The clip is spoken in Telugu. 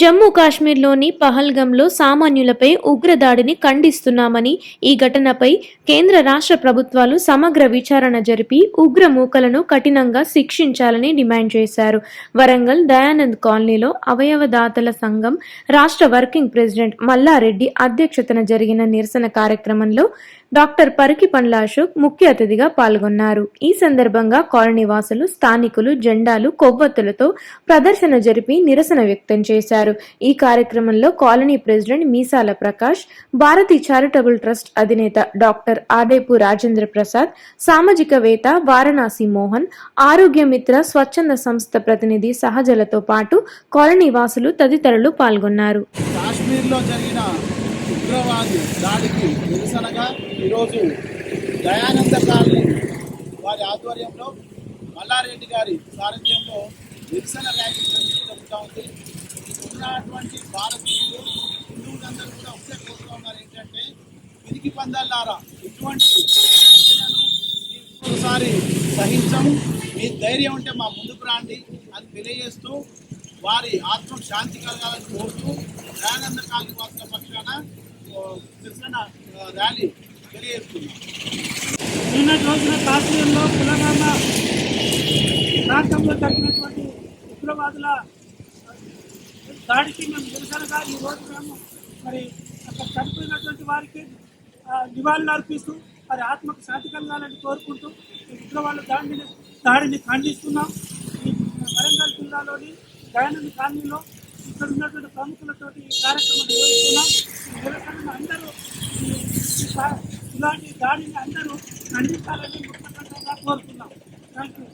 జమ్మూ కాశ్మీర్లోని పహల్గంలో సామాన్యులపై ఉగ్రదాడిని ఖండిస్తున్నామని ఈ ఘటనపై కేంద్ర రాష్ట్ర ప్రభుత్వాలు సమగ్ర విచారణ జరిపి ఉగ్ర మూకలను కఠినంగా శిక్షించాలని డిమాండ్ చేశారు. వరంగల్ దయానంద్ కాలనీలో అవయవదాతల సంఘం రాష్ట్ర వర్కింగ్ ప్రెసిడెంట్ మల్లారెడ్డి అధ్యక్షతన జరిగిన నిరసన కార్యక్రమంలో డాక్టర్ పరికి పండ్ల అశోక్ ముఖ్య అతిథిగా పాల్గొన్నారు. ఈ సందర్భంగా కాలనీ వాసులు స్థానికులు జెండాలు కొవ్వొత్తులతో ప్రదర్శన జరిపి నిరసన వ్యక్తం చేశారు. ఈ కార్యక్రమంలో colony president Meesala Prakash Bharati charitable trust అధినేత డాక్టర్ ఆదేపు రాజేంద్ర ప్రసాద్ సామాజికవేత్త వారణాసి మోహన్ ఆరోగ్య మిత్ర స్వచ్ఛంద సంస్థ ప్రతినిధి సహజలతో పాటు కాలనీ వాసులు తదితరులు పాల్గొన్నారు. కాశ్మీర్లో జరిగిన ఉగ్రవాది దాడికి నిరసనగా ఈరోజు దయానంద కాలనీ వారి ఆధ్వర్యంలో మల్లారెడ్డి గారి సారథ్యంలో నిరసన ర్యాలీ జరుగుతూ ఉంది. ఉన్నటువంటి భారతీయులు హిందువులందరూ కూడా ఒకటే కోరుతూ ఉన్నారు ఏంటంటే పిరికి పందాలారా ఇటువంటి చర్యలను ఒకసారి సహించము మీ ధైర్యం ఉంటే మా ముందుకు రాండి అని తెలియజేస్తూ వారి ఆత్మకు శాంతి కలగాలని కోరుతూ దయానంద కాలనీ వాసుల పక్షాన నిరసన ర్యాలీ తెలియజేస్తున్నాం నిన్నటి రోజున కాశ్మీర్లో తెలంగాణ ప్రాంతంలో జరిగినటువంటి ఉగ్రవాదుల దాడికి మేము నిరసనగా ఈ రోజు మేము మరి అక్కడ చనిపోయినటువంటి వారికి నివాళులు అర్పిస్తూ మరి ఆత్మకు శాంతి కలగాలని కోరుకుంటూ ఈ ఉగ్రవాదుల దాడిని దాడిని ఖండిస్తున్నాం వరంగల్ జిల్లాలోని దయానంద కాలనీలో ఇక్కడ ఉన్నటువంటి ప్రముఖులతోటి ఈ కార్యక్రమం నిర్వహిస్తున్నాం. నిరసనను అందరూ ఇలాంటి దాడిని అందరూ ఖండించాలని ముఖ్యమంత్రిగా కోరుతున్నాం. Thank you